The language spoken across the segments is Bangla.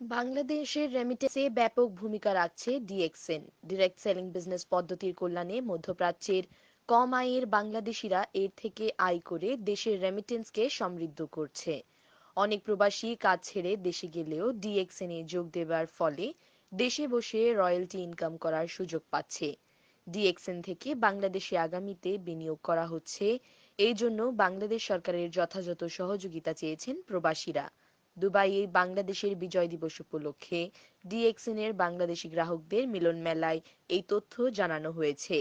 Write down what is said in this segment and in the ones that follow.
বাংলাদেশের রেমিটেন্সে ব্যাপক ভূমিকা রাখছে ডিএক্সএন ডিরেক্ট সেলিং বিজনেস পদ্ধতির কল্যাণে মধ্যপ্রাচ্যের কম আয়ের বাংলাদেশিরা এর থেকে আয় করে দেশের রেমিটেন্সকে সমৃদ্ধ করছে। অনেক প্রবাসী কাজ ছেড়ে দেশে গেলেও ডিএক্সএন যোগ দেবার ফলে দেশে বসে রয়্যালটি ইনকাম করার সুযোগ পাচ্ছে। ডিএক্সএন থেকে বাংলাদেশে আগামীতে বিনিয়োগ করা হচ্ছে। এই জন্য বাংলাদেশ সরকারের যথাযথ সহযোগিতা চেয়েছেন প্রবাসীরা। দুবাইয়ে বাংলাদেশের বিজয় দিবস উপলক্ষে ডিএক্সএন এর বাংলাদেশি গ্রাহকদের মিলন মেলায় এই তথ্য জানানো হয়েছে।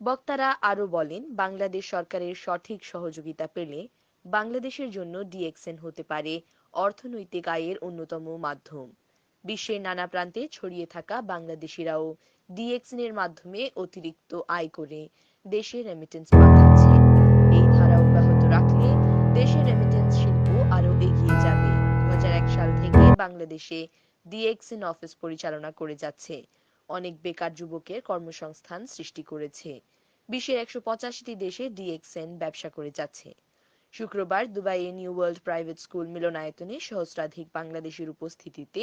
বক্তারা আরও বলেন, বাংলাদেশ সরকারের সঠিক সহযোগিতা পেলে বাংলাদেশের জন্য ডিএক্সএন হতে পারে অর্থনৈতিক আয়ের অন্যতম মাধ্যম। বিশ্বের নানা প্রান্তে ছড়িয়ে থাকা বাংলাদেশিরাও ডিএক্সএন এর মাধ্যমে অতিরিক্ত আয় করে দেশে রেমিটেন্স পাঠাচ্ছে। এই ধারা অব্যাহত রাখলে দেশের রেমিটেন্স বাংলাদেশে ডিএক্সএন অফিস পরিচালনা করে যাচ্ছে। অনেক বেকার যুবকের কর্মসংস্থান সৃষ্টি করেছে। বিশ্বের একশো পঁচাশিটি দেশে ডিএক্সএন ব্যবসা করে যাচ্ছে। শুক্রবার দুবাইয়ে নিউ ওয়ার্ল্ড প্রাইভেট স্কুল মিলনায়তনে সহস্রাধিক বাংলাদেশের উপস্থিতিতে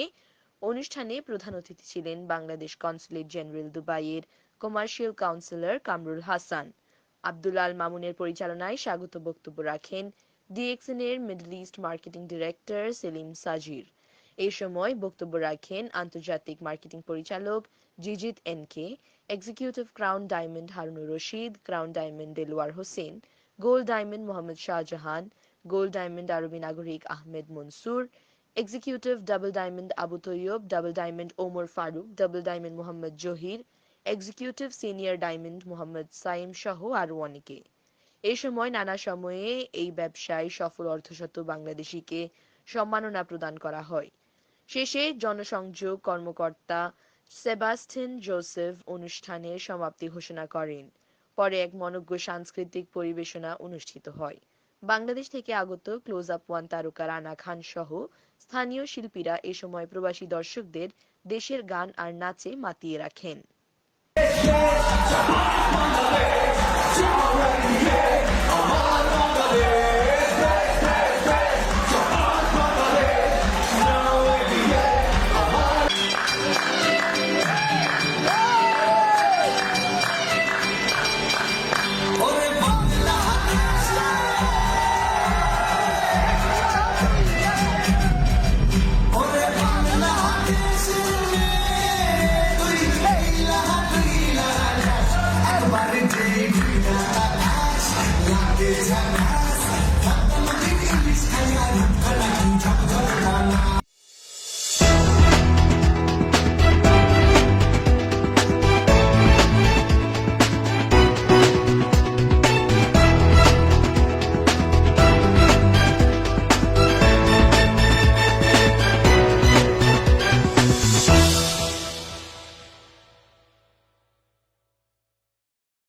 অনুষ্ঠানে প্রধান অতিথি ছিলেন বাংলাদেশ কনসুলেট জেনারেল দুবাইয়ের কমার্শিয়াল কাউন্সিলর কামরুল হাসান। আব্দুল আল মামুনের পরিচালনায় স্বাগত বক্তব্য রাখেন ডিএক্সএন এর middle east marketing director Selim Sajir. এই সময় বক্তব্য রাখেন আন্তর্জাতিক মার্কেটিং পরিচালক জিজিত NK executive crown diamond Harunur Rashid crown diamond Delwar Hossain gold diamond Mohammad Shahjahan gold diamond আরবি নাগরিক Ahmed Mansour executive double diamond Abu Taiyab double diamond Omar Faruk double diamond Mohammad Zahir executive senior diamond Mohammad Saim সহ আরও অনেকে। এ সময় নানা সময়ে এই ব্যবসায় সফল অর্ধশত বাংলাদেশিকে সম্মাননা প্রদান করা হয়। শেষে জনসংযোগ কর্মকর্তা সেবাস্টিন জোসেফ অনুষ্ঠানের সমাপ্তি ঘোষণা করেন পরে এক মনজ্ঞ সাংস্কৃতিক পরিবেশনা অনুষ্ঠিত হয় বাংলাদেশ থেকে আগত ক্লোজ আপ ওয়ান তারকা রানা খান সহ স্থানীয় শিল্পীরা এ সময় প্রবাসী দর্শকদের দেশের গান আর নাচে মাতিয়ে রাখেন বাংলাদেশ It's happening.